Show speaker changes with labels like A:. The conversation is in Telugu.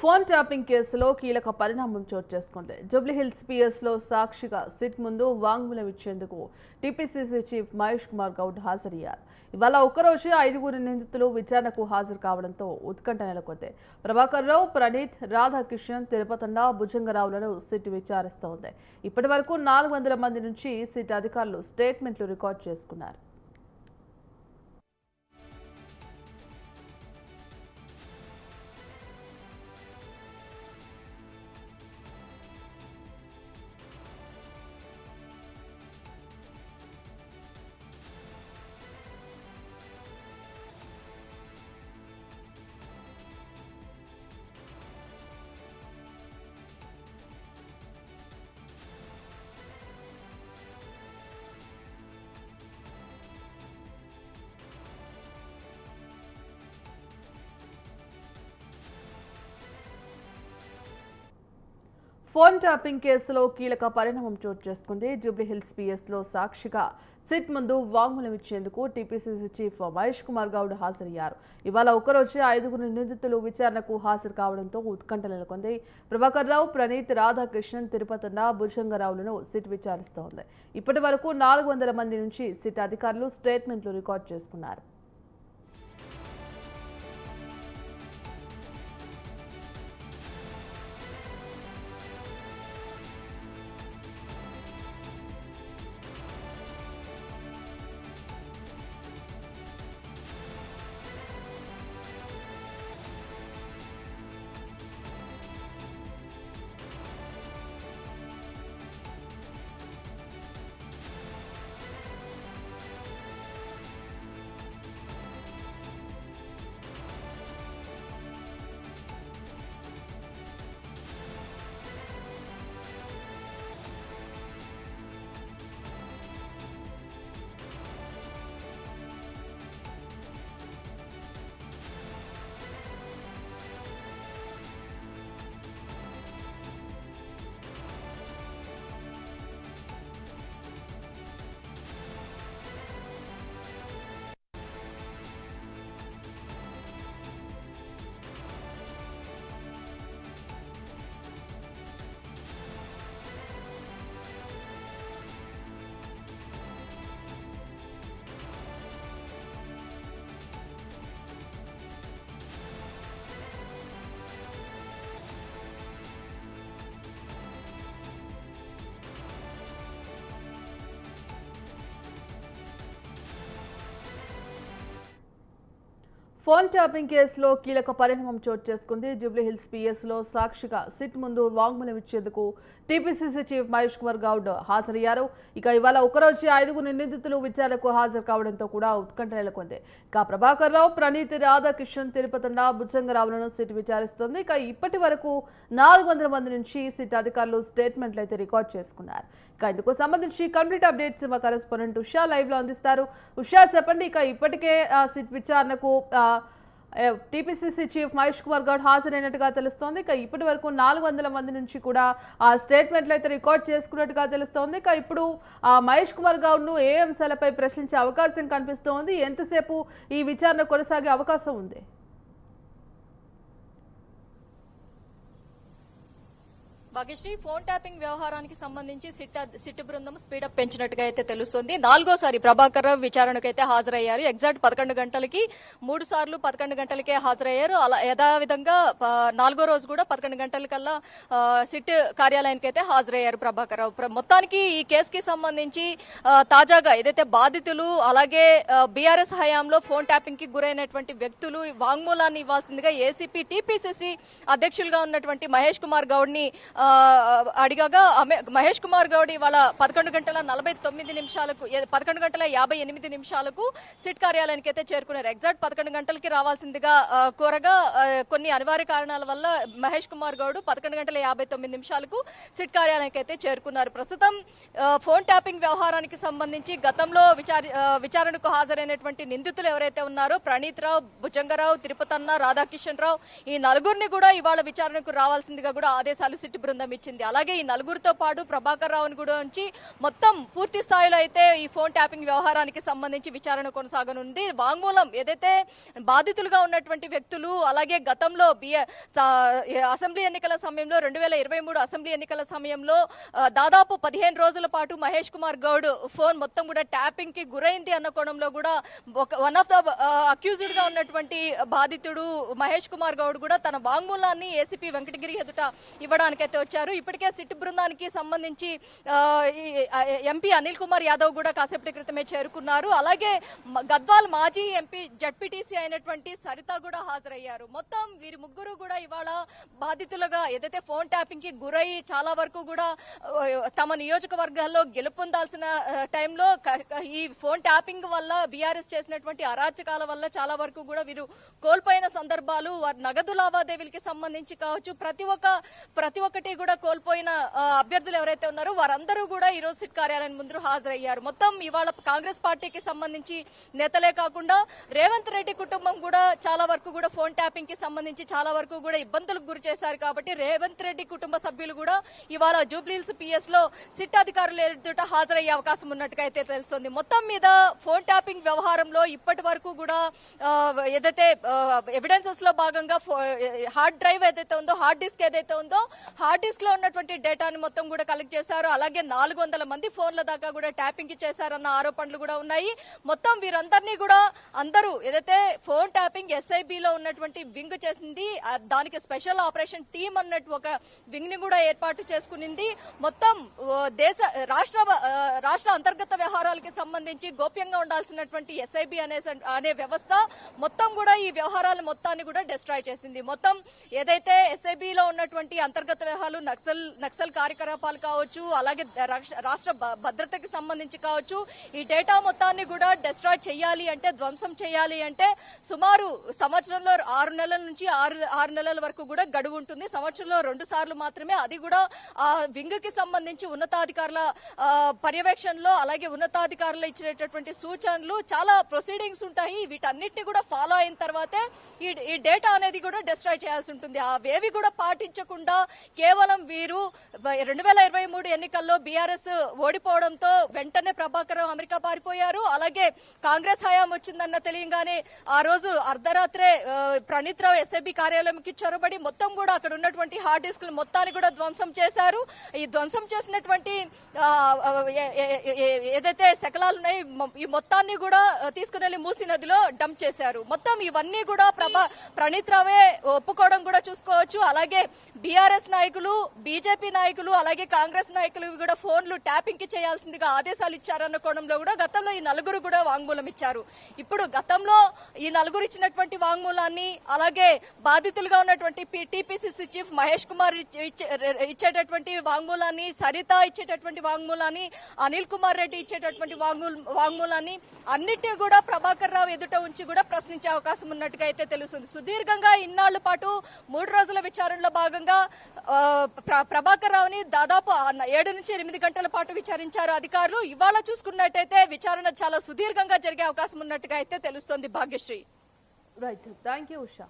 A: ఫోన్ ట్యాపింగ్ కేసులో కీలక పరిణామం చోటు చేసుకుంది. జూబ్లీహిల్స్ పిఎస్లో సాక్షిగా సిట్ ముందు వాంగ్మూలం ఇచ్చేందుకు టీపీసీసీ చీఫ్ మహేష్ కుమార్ గౌడ్ హాజరయ్యారు. ఇవాళ ఒక్కరోజే ఐదుగురు నిందితులు విచారణకు హాజరు కావడంతో ఉత్కంఠ నెలకొంది. ప్రభాకర్ రావు ప్రణీత్ రాధాకిషన్ తిరుపతండ భుజంగరావులను సిట్ విచారిస్తోంది. ఇప్పటి వరకు నాలుగు వందల మంది నుంచి సిట్ అధికారులు స్టేట్మెంట్లు రికార్డు చేసుకున్నారు. ఫోన్ ట్యాపింగ్ కేసులో కీలక పరిణామం చోటు చేసుకుంది. జూబ్లీహిల్స్ పిఎస్లో సాక్షిగా సిట్ ముందు వాంగ్మూలం ఇచ్చేందుకు టీపీసీసీ చీఫ్ మహేష్ కుమార్ గౌడ్ హాజరయ్యారు. ఇవాళ ఒకరోజే ఐదుగురు నిందితులు విచారణకు హాజరు కావడంతో ఉత్కంఠ నెలకొంది. ప్రభాకర్ రావు ప్రణీత్ రాధాకృష్ణన్ తిరుపతన్న భుజంగరావులను సిట్ విచారిస్తోంది. ఇప్పటి వరకు నాలుగు వందల మంది నుంచి సిట్ అధికారులు స్టేట్మెంట్లు రికార్డు చేసుకున్నారు. ఫోన్ ట్యాపింగ్ కేసులో కీలక పరిణామం చోటు చేసుకుంది. జూబ్లీహిల్స్ పిఎస్లో సాక్షిగా సిట్ ముందు వాంగ్మూలం ఇచ్చేందుకు టీపీసీసీ చీఫ్ మహేష్ కుమార్ గౌడ్ హాజరయ్యారు. ఇక ఇవాళ ఒకరోజు ఐదుగురు నిందితులు విచారణకు హాజరు కావడంతో కూడా ఉత్కంఠ నెలకొంది. ఇక ప్రభాకర్ రావు ప్రణీతి రాధాకిషన్ తిరుపతండ బుచ్చంగరావులను సిట్ విచారిస్తోంది. ఇక ఇప్పటి వరకు నాలుగు వందల మంది నుంచి సిట్ అధికారులు స్టేట్మెంట్లు అయితే రికార్డ్ చేసుకున్నారు. ఇక ఇందుకు సంబంధించి కంప్లీట్ అప్డేట్స్ మా కరెస్పాండెంట్ ఉషా లైవ్లో అందిస్తారు. ఉషా చెప్పండి ఇక ఇప్పటికే సిట్ విచారణకు టీపీసీసీ చీఫ్ మహేష్ కుమార్ గౌడ్ హాజరైనట్టుగా తెలుస్తోంది. ఇక ఇప్పటి వరకు నాలుగు వందల మంది నుంచి కూడా ఆ స్టేట్మెంట్లు అయితే రికార్డ్ చేసుకున్నట్టుగా తెలుస్తోంది. ఇక ఇప్పుడు ఆ మహేష్ కుమార్ గౌడ్ను ఏ అంశాలపై ప్రశ్నించే అవకాశం కనిపిస్తోంది. ఎంతసేపు ఈ విచారణ కొనసాగే అవకాశం ఉంది?
B: భాగ్యశ్రీ ఫోన్ ట్యాపింగ్ వ్యవహారానికి సంబంధించి సిట్ సిట్ బృందం స్పీడప్ పెంచినట్టుగా అయితే తెలుస్తుంది. నాలుగోసారి ప్రభాకర్ రావు విచారణకు అయితే హాజరయ్యారు. ఎగ్జాక్ట్ పదకొండు గంటలకి మూడు సార్లు పదకొండు గంటలకే హాజరయ్యారు. అలా యథావిధంగా నాలుగో రోజు కూడా పదకొండు గంటలకల్లా సిట్ కార్యాలయానికి అయితే హాజరయ్యారు ప్రభాకర్ రావు మొత్తానికి ఈ కేసుకి సంబంధించి తాజాగా ఏదైతే బాధితులు అలాగే బీఆర్ఎస్ హయాంలో ఫోన్ ట్యాపింగ్కి గురైనటువంటి వ్యక్తులు వాంగ్మూలాన్ని ఇవ్వాల్సిందిగా ఏసీపీ టీపీసీసీ అధ్యక్షులుగా ఉన్నటువంటి మహేష్ కుమార్ గౌడ్ని అడిగాగా మహేష్ కుమార్ గౌడ్ ఇవాళ పదకొండు గంటల నలభై తొమ్మిది నిమిషాలకు పదకొండు గంటల యాభై ఎనిమిది నిమిషాలకు సిట్ కార్యాలయానికి అయితే చేరుకున్నారు. ఎగ్జాక్ట్ పదకొండు గంటలకి రావాల్సిందిగా కోరగా కొన్ని అనివార్య కారణాల వల్ల మహేష్ కుమార్ గౌడ్ పదకొండు గంటల యాభై తొమ్మిది నిమిషాలకు సిట్ కార్యాలయానికి అయితే చేరుకున్నారు. ప్రస్తుతం ఫోన్ ట్యాపింగ్ వ్యవహారానికి సంబంధించి గతంలో విచార విచారణకు హాజరైనటువంటి నిందితులు ఎవరైతే ఉన్నారో ప్రణీత్ రావు భుజంగరావు తిరుపతన్న రాధాకిషన్ రావు ఈ నలుగురిని కూడా ఇవాళ విచారణకు రావాల్సిందిగా కూడా ఆదేశాలు సిట్ బృందం ఇచ్చింది. అలాగే ఈ నలుగురితో పాటు ప్రభాకర్ రావుని నుంచి మొత్తం పూర్తి స్థాయిలో అయితే ఈ ఫోన్ ట్యాపింగ్ వ్యవహారానికి సంబంధించి విచారణ కొనసాగనుంది. వాంగ్మూలం ఏదైతే బాధితులుగా ఉన్నటువంటి వ్యక్తులు అలాగే గతంలో బిఏ అసెంబ్లీ ఎన్నికల సమయంలో రెండు వేల ఇరవై మూడు అసెంబ్లీ ఎన్నికల సమయంలో దాదాపు పదిహేను రోజుల పాటు మహేష్ కుమార్ గౌడ్ ఫోన్ మొత్తం కూడా ట్యాపింగ్కి గురైంది అన్న కోణంలో కూడా ఒక వన్ ఆఫ్ ద అక్యూజ్డ్గా ఉన్నటువంటి బాధితుడు మహేష్ కుమార్ గౌడ్ కూడా తన వాంగ్మూలాన్ని ఏసీపీ వెంకటగిరి ఎదుట ఇవ్వడానికైతే వచ్చారు. ఇప్పటికే సిట్ బృందానికి సంబంధించి ఎంపీ అనిల్ కుమార్ యాదవ్ కూడా కాసేపటి క్రితమే చేరుకున్నారు. అలాగే గద్వాల్ మాజీ ఎంపీ జడ్పీటీసీ అయినటువంటి సరిత కూడా హాజరయ్యారు. మొత్తం వీరి ముగ్గురు కూడా ఇవాళ బాధితులుగా ఏదైతే ఫోన్ ట్యాపింగ్కి గురై చాలా వరకు కూడా తమ నియోజకవర్గాల్లో గెలుపొందాల్సిన టైంలో ఈ ఫోన్ ట్యాపింగ్ వల్ల బీఆర్ఎస్ చేసినటువంటి అరాచకాల వల్ల చాలా వరకు కూడా వీరు కోల్పోయిన సందర్భాలు వారి నగదు లావాదేవీలకి సంబంధించి కావచ్చు. ప్రతి ఒక్క ప్రతి ఒక్కటి కూడా కోల్పోయిన అభ్యర్థులు ఎవరైతే ఉన్నారో వారందరూ కూడా ఈ రోజు సిట్ కార్యాలయం ముందు హాజరయ్యారు. మొత్తం ఇవాళ కాంగ్రెస్ పార్టీకి సంబంధించి నేతలే కాకుండా రేవంత్ రెడ్డి కుటుంబం కూడా చాలా వరకు కూడా ఫోన్ ట్యాపింగ్కి సంబంధించి చాలా వరకు కూడా ఇబ్బందులకు గురి చేశారు కాబట్టి రేవంత్ రెడ్డి కుటుంబ సభ్యులు కూడా ఇవాళ జూబ్లీహిల్స్ పిఎస్లో సిట్ అధికారులు ఎదుట హాజరయ్యే అవకాశం ఉన్నట్టుగా అయితే తెలుస్తుంది. మొత్తం మీద ఫోన్ ట్యాపింగ్ వ్యవహారంలో ఇప్పటి వరకు కూడా ఏదైతే ఎవిడెన్సెస్లో భాగంగా హార్డ్ డ్రైవ్ ఏదైతే ఉందో హార్డ్ డిస్క్ ఏదైతే ఉందో హార్డ్ డిస్క్లో ఉన్నటువంటి డేటాని మొత్తం కూడా కలెక్ట్ చేశారు. అలాగే నాలుగు వందల మంది ఫోన్ల దాకా కూడా ట్యాపింగ్ చేశారన్న ఆరోపణలు కూడా ఉన్నాయి. మొత్తం వీరందరినీ కూడా అందరూ ఏదైతే ఫోన్ ట్యాపింగ్ ఎస్ఐబిలో ఉన్నటువంటి వింగ్ చేసింది దానికి స్పెషల్ ఆపరేషన్ టీమ్ అన్నట్టు ఒక వింగ్ని కూడా ఏర్పాటు చేసుకునింది. మొత్తం దేశ రాష్ట్ర రాష్ట్ర అంతర్గత వ్యవహారాలకి సంబంధించి గోప్యంగా ఉండాల్సినటువంటి ఎస్ఐబి అనే అనే వ్యవస్థ మొత్తం కూడా ఈ వ్యవహారాల మొత్తాన్ని కూడా డిస్ట్రాయ్ చేసింది. మొత్తం ఏదైతే ఎస్ఐబిలో ఉన్నటువంటి అంతర్గత వ్యవహారాలు నక్సల్ నక్సల్ కార్యకలాపాలు కావచ్చు అలాగే రాష్ట్ర భద్రతకి సంబంధించి కావచ్చు ఈ డేటా మొత్తాన్ని కూడా డిస్ట్రాయ్ చేయాలి అంటే ధ్వంసం చేయాలి అంటే సుమారు సంవత్సరంలో ఆరు నెలల నుంచి ఆరు ఆరు నెలల వరకు కూడా గడువు ఉంటుంది. సంవత్సరంలో రెండు సార్లు మాత్రమే అది కూడా ఆ వింగ్కి సంబంధించి ఉన్నతాధికారుల పర్యవేక్షణలో అలాగే ఉన్నతాధికారులు ఇచ్చినటువంటి సూచనలు చాలా ప్రొసీడింగ్స్ ఉంటాయి. వీటన్నిటిని కూడా ఫాలో అయిన తర్వాతే ఈ ఈ డేటా అనేది కూడా డిస్ట్రాయ్ చేయాల్సి ఉంటుంది. అవేవి కూడా పాటించకుండా కేవలం వీరు రెండు వేల ఇరవై మూడు ఎన్నికల్లో బీఆర్ఎస్ ఓడిపోవడంతో వెంటనే ప్రభాకర్ రావు అమెరికా పారిపోయారు. అలాగే కాంగ్రెస్ హయాం వచ్చిందన్న తెలియగానే ఆ రోజు అర్ధరాత్రే ప్రణీత్ రావు ఎస్ఐబి కార్యాలయంకి చొరబడి మొత్తం కూడా అక్కడ ఉన్నటువంటి హార్డ్ డిస్క్లు మొత్తాన్ని కూడా ధ్వంసం చేశారు. ఈ ధ్వంసం చేసినటువంటి ఏ- ఏదైతే శకలాలు ఉన్నాయి ఈ మొత్తాన్ని కూడా తీసుకుని వెళ్ళి మూసి నదిలో డంప్ చేశారు. మొత్తం ఇవన్నీ కూడా ప్రభా ప్రణీత్ రావే ఒప్పుకోవడం కూడా చూసుకోవచ్చు. అలాగే బీఆర్ఎస్ నాయకులు బీజేపీ నాయకులు అలాగే కాంగ్రెస్ నాయకులు కూడా ఫోన్లు ట్యాపింగ్కి చేయాల్సిందిగా ఆదేశాలు ఇచ్చారన్న కోణంలో కూడా గతంలో ఈ నలుగురు కూడా వాంగ్మూలం ఇచ్చారు. ఇప్పుడు గతంలో ఈ నలుగురు ఇచ్చినటువంటి వాంగ్మూలాన్ని అలాగే బాధితులుగా ఉన్నటువంటి టీపీసీసీ చీఫ్ మహేష్ కుమార్ ఇచ్చే- ఇచ్చేటటువంటి వాంగ్మూలాన్ని సరిత ఇచ్చేటటువంటి వాంగ్మూలాన్ని అనిల్ కుమార్ రెడ్డి ఇచ్చేటటువంటి వాంగ్మూలాన్ని అన్నిటి కూడా ప్రభాకర్ రావు ఎదుట ఉంచి కూడా ప్రశ్నించే అవకాశం ఉన్నట్టుగా అయితే తెలుస్తుంది. సుదీర్ఘంగా ఇన్నాళ్ళ పాటు మూడు రోజుల విచారణలో భాగంగా ఆ, ప్రభాకర్ రావుని దాదాపు ఏడు నుంచి ఎనిమిది గంటల పాటు విచారించారు అధికారులు. ఇవాళ చూసుకున్నట్టయితే విచారణ చాలా సుదీర్ఘంగా జరిగే అవకాశం ఉన్నట్టుగా అయితే తెలుస్తోంది Bhagyashree.
A: Right thank you Usha